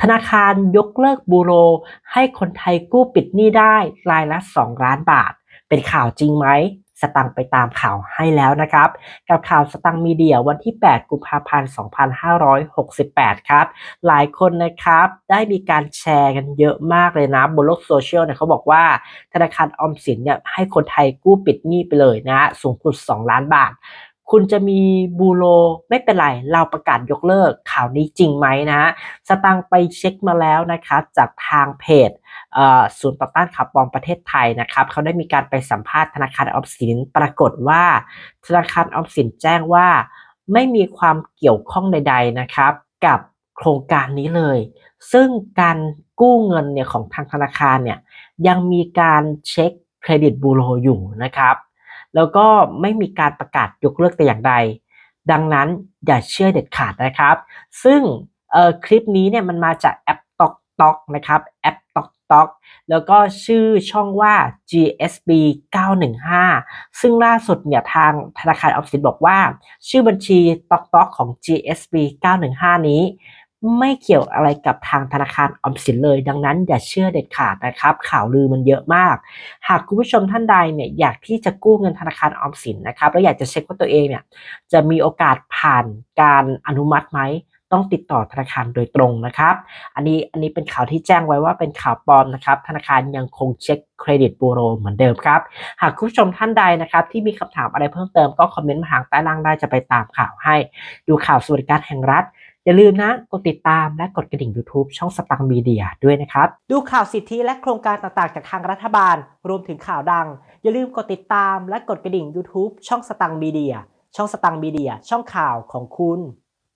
ธนาคารยกเลิกบูโร ให้คนไทยกู้ปิดหนี้ได้รายละ 2 ล้านบาท เป็นข่าวจริงไหม สตังไปตามข่าวให้แล้วนะครับ กับข่าวสตังมีเดียวันที่ 8 กุมภาพันธ์ 2568 ครับ หลายคนนะครับได้มีการแชร์กันเยอะมากเลยนะ บนโลกโซเชียลเนี่ยเขาบอกว่า ธนาคารออมสินเนี่ยให้คนไทยกู้ปิดหนี้ไปเลยนะฮะสูงสุด 2 ล้านบาท คุณจะมีบูโรไม่เป็นไรเราประกาศยกเลิกข่าวนี้จริงไหมนะฮะสตังไปเช็คมาแล้วนะครับจากทางเพจศูนย์ต่อต้านข่าวปลอมประเทศไทยนะครับเขาได้มีการไปสัมภาษณ์ธนาคารออมสิน ปรากฏว่า ธนาคารออมสินแจ้งว่า ไม่มีความเกี่ยวข้องใด ๆนะครับ กับโครงการนี้เลย ซึ่งการกู้เงินเนี่ยของทางธนาคารเนี่ยยังมีการเช็คเครดิตบูโรอยู่นะครับ แล้วก็ไม่มีการประกาศยกเลิกแต่อย่างใด ดังนั้นอย่าเชื่อเด็ดขาดนะครับ ซึ่งคลิปนี้เนี่ยมันมาจากแอป Tok Tok นะครับแอป Tok Tok แล้วก็ชื่อช่องว่า GSB 915 ซึ่งล่าสุดเนี่ยทางธนาคารออมสินบอกว่า ชื่อบัญชี Tok Tok ของ GSB 915 นี้ ไม่เกี่ยวอะไรกับทางธนาคารออมสินเลย ดังนั้นอย่าเชื่อเด็ดขาดนะครับ ข่าวลือมันเยอะมาก หากคุณผู้ชมท่านใดเนี่ยอยากที่จะกู้เงินธนาคารออมสินนะครับแล้วอยากจะเช็คว่าตัวเองเนี่ยจะมีโอกาสผ่านการอนุมัติไหมต้องติดต่อธนาคารโดยตรงนะครับ อันนี้อันนี้เป็นข่าวที่แจ้งไว้ว่าเป็นข่าวปลอมนะครับ ธนาคารยังคงเช็คเครดิตบูโรเหมือนเดิมครับ หากคุณผู้ชมท่านใดนะครับ ที่มีคำถามอะไรเพิ่มเติมก็คอมเมนต์มาทางใต้ล่างได้จะไปตามข่าวให้ ดูข่าวสวัสดิการแห่งรัฐ อย่าลืมนะกดติดตามและกดกระดิ่ง YouTube ช่องสตังมีเดียด้วยนะครับ ดูข่าวสิทธิและโครงการต่างๆ จากทางรัฐบาล รวมถึงข่าวดัง อย่าลืมกดติดตามและกดกระดิ่ง YouTube ช่องสตังมีเดียช่องสตังมีเดียช่องข่าวของคุณ